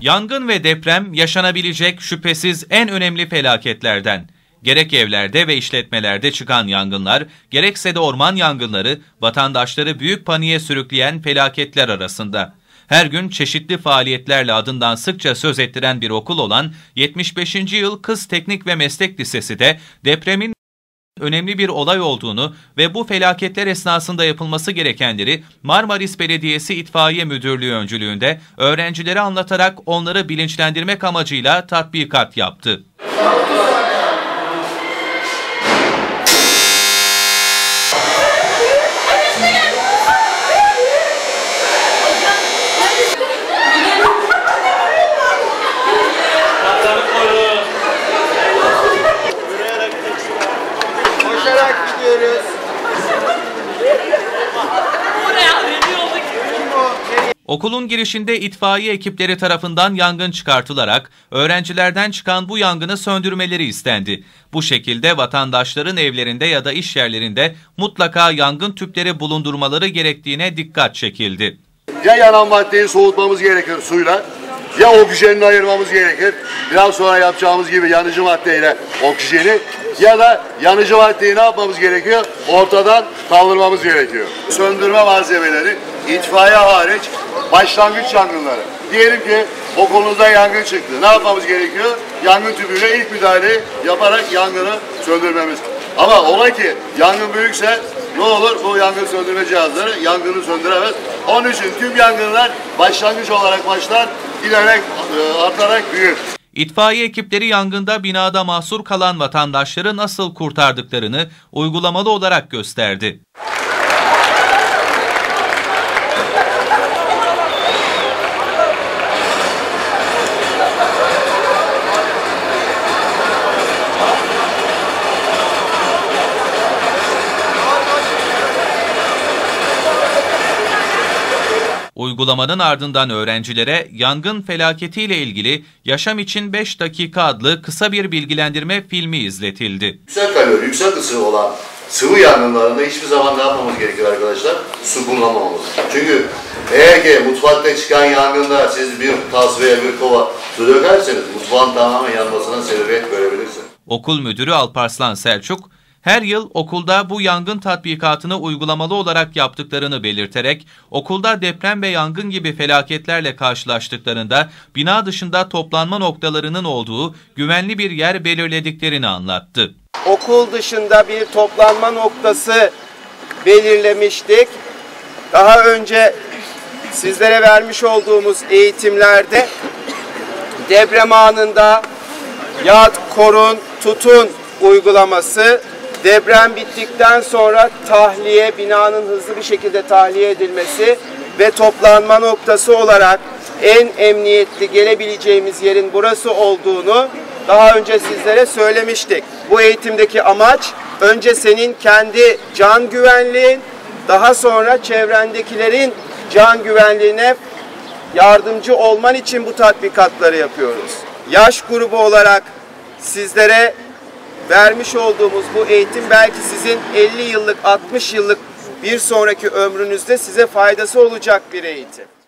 Yangın ve deprem yaşanabilecek şüphesiz en önemli felaketlerden. Gerek evlerde ve işletmelerde çıkan yangınlar, gerekse de orman yangınları vatandaşları büyük paniğe sürükleyen felaketler arasında. Her gün çeşitli faaliyetlerle adından sıkça söz ettiren bir okul olan 75. Yıl Kız Teknik ve Meslek Lisesi de depremin önemli bir olay olduğunu ve bu felaketler esnasında yapılması gerekenleri Marmaris Belediyesi İtfaiye Müdürlüğü öncülüğünde öğrencilere anlatarak onları bilinçlendirmek amacıyla tatbikat yaptı. Okulun girişinde itfaiye ekipleri tarafından yangın çıkartılarak öğrencilerden çıkan bu yangını söndürmeleri istendi. Bu şekilde vatandaşların evlerinde ya da iş yerlerinde mutlaka yangın tüpleri bulundurmaları gerektiğine dikkat çekildi. Ya yanan maddeyi soğutmamız gerekir suyla ya oksijenini ayırmamız gerekir. Biraz sonra yapacağımız gibi yanıcı maddeyle oksijeni ya da yanıcı maddeyi ne yapmamız gerekiyor? Ortadan kaldırmamız gerekiyor. Söndürme malzemeleri itfaiye hariç başlangıç yangınları. Diyelim ki okulunuzda yangın çıktı. Ne yapmamız gerekiyor? Yangın tüpüyle ilk müdahaleyi yaparak yangını söndürmemiz. Ama ola ki yangın büyükse ne olur bu yangın söndürme cihazları yangını söndüremez. Onun için tüm yangınlar başlangıç olarak başlar, giderek e, artarak büyür. İtfaiye ekipleri yangında binada mahsur kalan vatandaşları nasıl kurtardıklarını uygulamalı olarak gösterdi. Uygulamanın ardından öğrencilere yangın felaketiyle ilgili Yaşam için 5 dakika adlı kısa bir bilgilendirme filmi izletildi. Yüksek kalori, yüksek ısı olan sıvı yangınlarında hiçbir zaman ne yapmamız gerekir arkadaşlar? Su kullanmamamız. Çünkü eğer ki mutfakta çıkan yangında siz bir tas veya bir kova su dökerseniz mutfağın tamamen yanmasına sebebiyet verebilirsiniz. Okul müdürü Alparslan Selçuk, her yıl okulda bu yangın tatbikatını uygulamalı olarak yaptıklarını belirterek, okulda deprem ve yangın gibi felaketlerle karşılaştıklarında bina dışında toplanma noktalarının olduğu güvenli bir yer belirlediklerini anlattı. Okul dışında bir toplanma noktası belirlemiştik. Daha önce sizlere vermiş olduğumuz eğitimlerde deprem anında yat, korun, tutun uygulaması deprem bittikten sonra tahliye, binanın hızlı bir şekilde tahliye edilmesi ve toplanma noktası olarak en emniyetli gelebileceğimiz yerin burası olduğunu daha önce sizlere söylemiştik. Bu eğitimdeki amaç önce senin kendi can güvenliğin, daha sonra çevrendekilerin can güvenliğine yardımcı olman için bu tatbikatları yapıyoruz. Yaş grubu olarak sizlere vermiş olduğumuz bu eğitim belki sizin 50 yıllık, 60 yıllık bir sonraki ömrünüzde size faydası olacak bir eğitim.